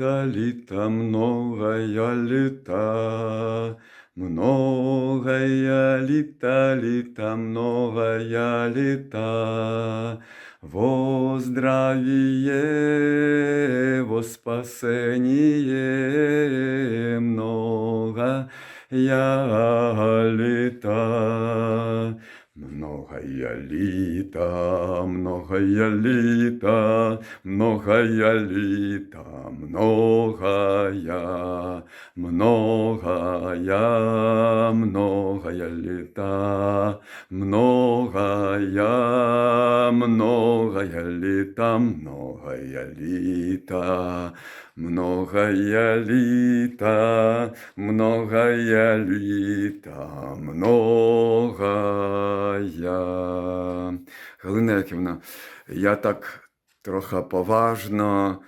літа, многая літа, многая літа, літа, многая літа, во здравие, во спасение, много літа. Многая літа, многая літа, многая літа, многая, многая, многая літа, многая, многая літа, многая літа, многая літа, многая літа, многая. Галина Яківна, я так трохи поважно,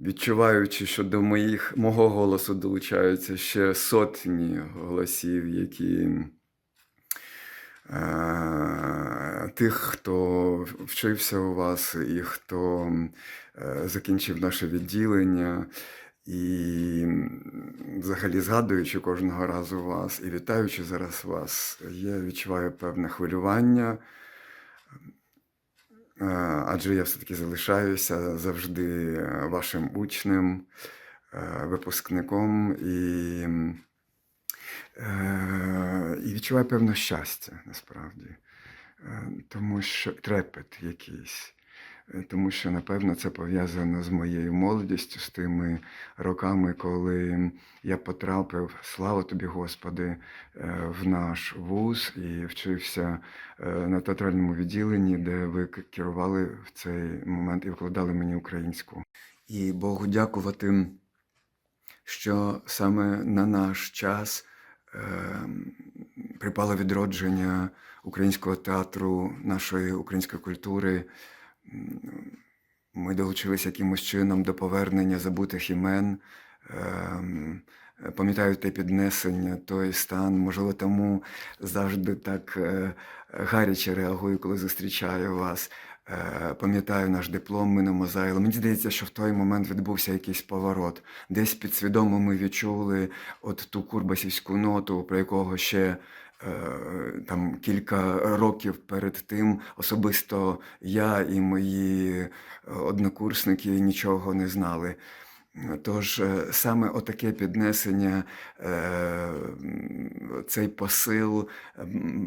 відчуваючи, що до моїх, мого голосу долучаються ще сотні голосів, які е, тих, хто вчився у вас і хто е, закінчив наше відділення. І взагалі згадуючи кожного разу вас і вітаючи зараз вас, я відчуваю певне хвилювання, е, адже я все-таки залишаюся завжди вашим учнем, е, випускником і, е, і відчуваю певне щастя насправді, тому що трепет якийсь. Е, Тому що, напевно, це пов'язано з моєю молодістю, з тими роками, коли я потрапив, слава тобі, Господи, е, в наш вуз і вчився е, на театральному відділенні, де ви керували в цей момент і викладали мені українську. І Богу дякувати, що саме на наш час припало відродження українського театру, нашої української культури. Ми долучилися якимось чином до повернення забутих імен. Ем, Пам'ятаю те піднесення, той стан. Можливо, тому завжди так е, гаряче реагую, коли зустрічаю вас. Е, Пам'ятаю наш диплом Мина Мозайла. Мені здається, що в той момент відбувся якийсь поворот. Десь підсвідомо ми відчули от ту курбасівську ноту, про якого ще там кілька років перед тим особисто я і мої е, однокурсники нічого не знали. Тож е, саме отаке піднесення, е, цей посил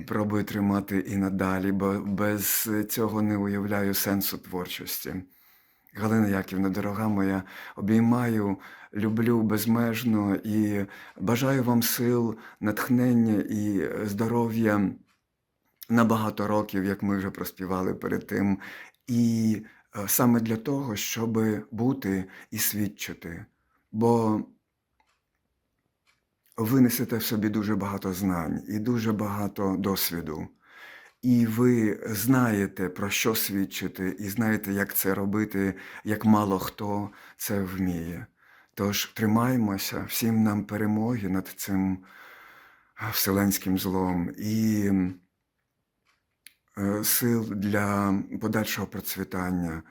пробую тримати і надалі, бо без цього не уявляю сенсу творчості. Галина Яківна, дорога моя, обіймаю, люблю безмежно і бажаю вам сил, натхнення і здоров'я на багато років, як ми вже проспівали перед тим. І е, саме для того, щоб бути і свідчити. Бо ви несете в собі дуже багато знань і дуже багато досвіду. І ви знаєте, про що свідчити, і знаєте, як це робити, як мало хто це вміє. Тож тримаємося, всім нам перемоги над цим вселенським злом і е, сил для подальшого процвітання.